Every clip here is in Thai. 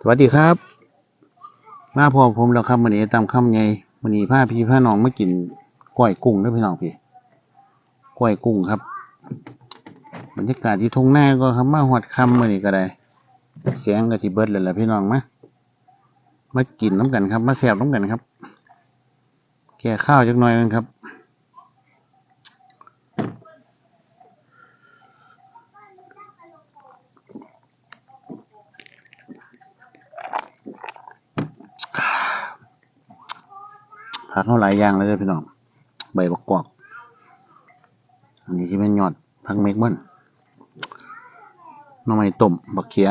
สวัสดีครับ มาพอผมแล้วครับวันนี้ตามคำไงวันนี้าพี่พาน้องมากินกล้อยกุ้งด้วยพี่น้องพี่กล้อยกุ้งครับบรรยากาศที่ทุ่งนาก็ครับมาหอดคำวันนี้ก็ได้แสงก็ที่เบิดเลยแหละพี่น้องมามากินน้ำกันครับ มาแซ่บน้ำกันครับ แก่ข้าวจักหน่อยนึงครับ ผักเท่าหลายอย่างเลยด้อพี่น้อง ใบบักกอก อันนี้ที่เป็นยอดผักเมกเบิ้ลน้ำไม้ต้มบักเขีย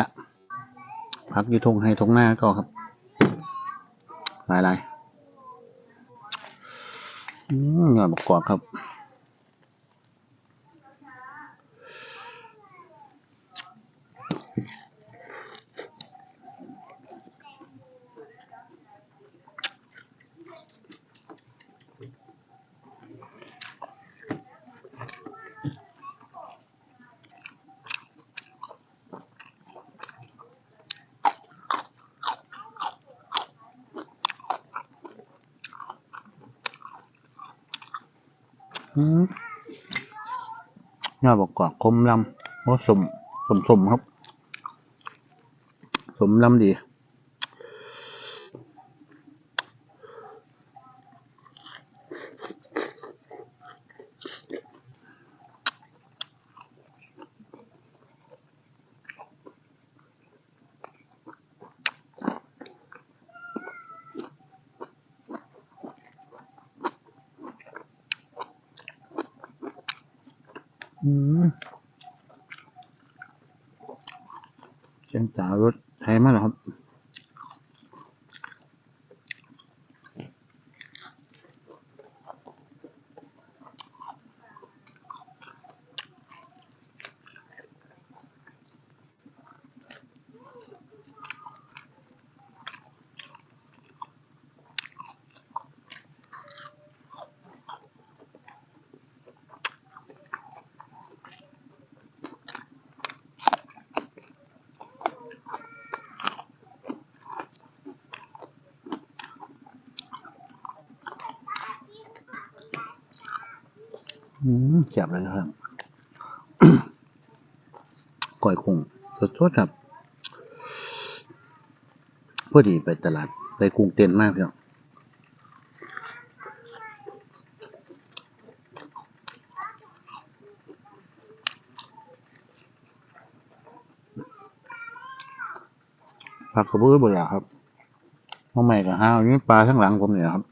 ผักยูทงให้ทงหน้าก็ครับ หลายลายๆยอดบักกอกครับ น่าบอดบักกอกคมลำโอ้สมสมสมครับ สมลำดี อืมเชียงสาวรถไทยมากเหรอครับ เจ็บเลยนะครับก่อยคงสดๆครับพอดีไปตลาดไปกรุงเต้นมากพี่อผักกระเบื้อบ่อยาครับมาใหม่กับห้าวนี่ปลาข้างหลังผมเนี่ยครับ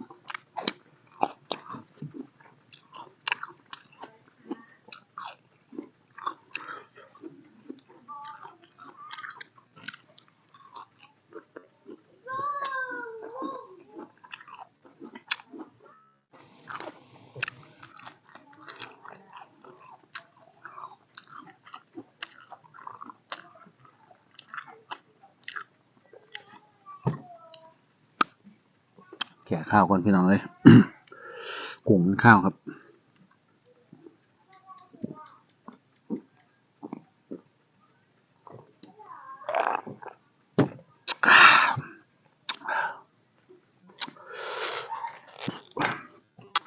ข้าวก่อนพี่น้องเลยกลุ่มข้าวครับ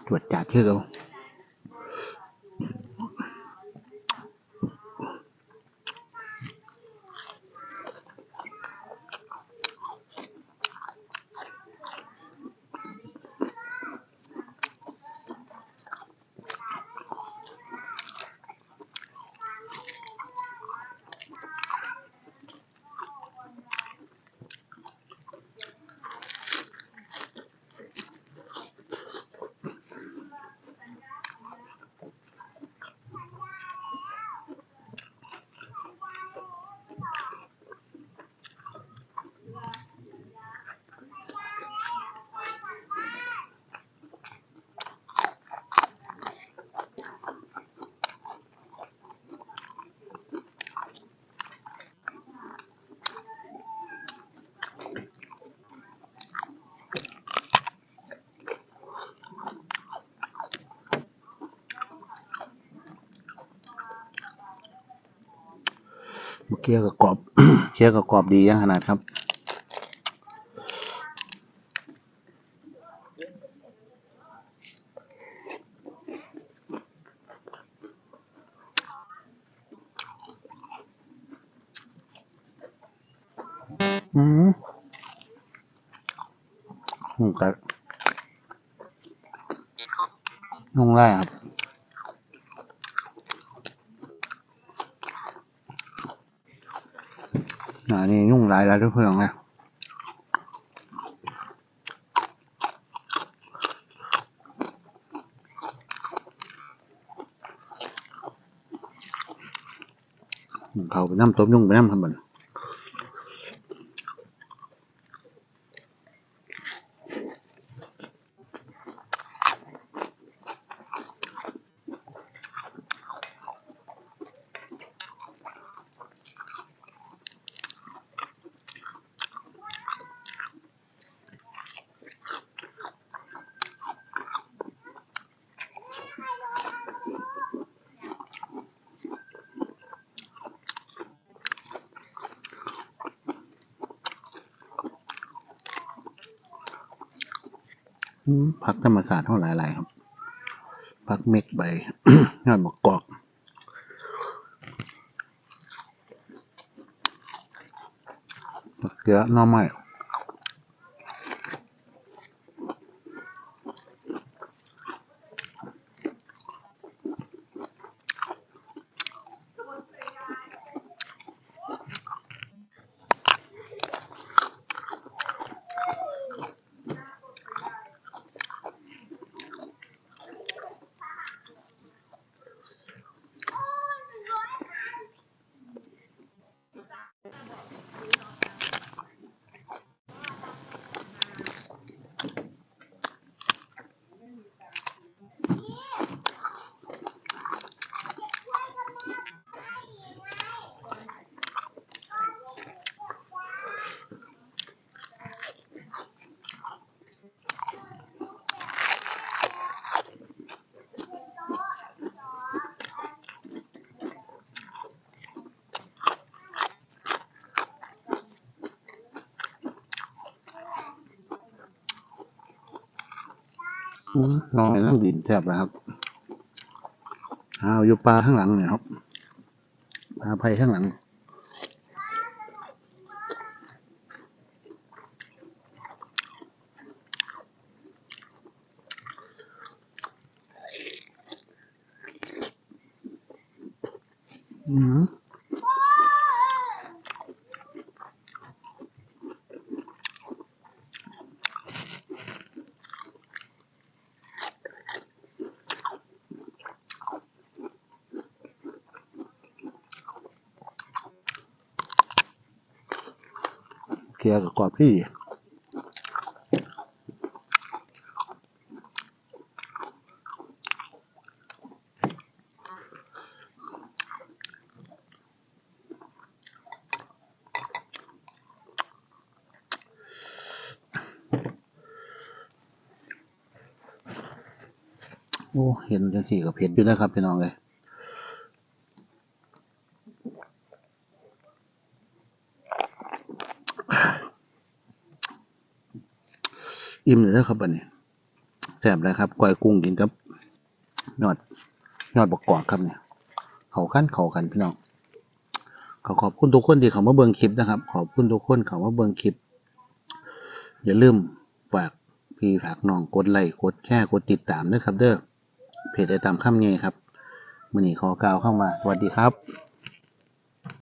ตรวจจัดชื่อเรา เคี้ยวกับกรอบเคี้ยวกับกรอบดียังขนาดครับอืมหมูกัดลงได้ครับ อ่านี่ยุ่งหลายแล้วทุกเพื่อนเลยเขาไปน้ำต้มยุ่งไปน้ำทำบัน พักธรรมศาสตร์เท่าหลายๆครับ พักเม็กใบยอดมะกอกผักเยอะน้อไม้ นอนนั่งดินแทบแล้วครับอ้าวอยู่ปลาข้างหลังเนี่ยครับปลาไผ่ข้างหลัง อืม เกียกับกรอบพี่โอ้เห็นจังสี่กับเผ็ดอยู่แล้ครับพี่น้องเลย อิ่มเลยนะครับอันนี้แซ่บเลยครับก้อยกุ้งกินกับยอดยอดบกกอกครับเนี่ยเขาขั้นเขากันพี่น้องขอขอบคุณทุกคนที่เขามาเบิ่งคลิปนะครับ ขอบคุณทุกคนเขามาเบิ่งคลิป อย่าลืมฝากพี่ฝากน้องกดไลค์กดแชร์กดติดตามด้วยครับ เด้อเพจได้ตามคำเงยครับมือนี้ขอกล่าวเข้ามาสวัสดีครับ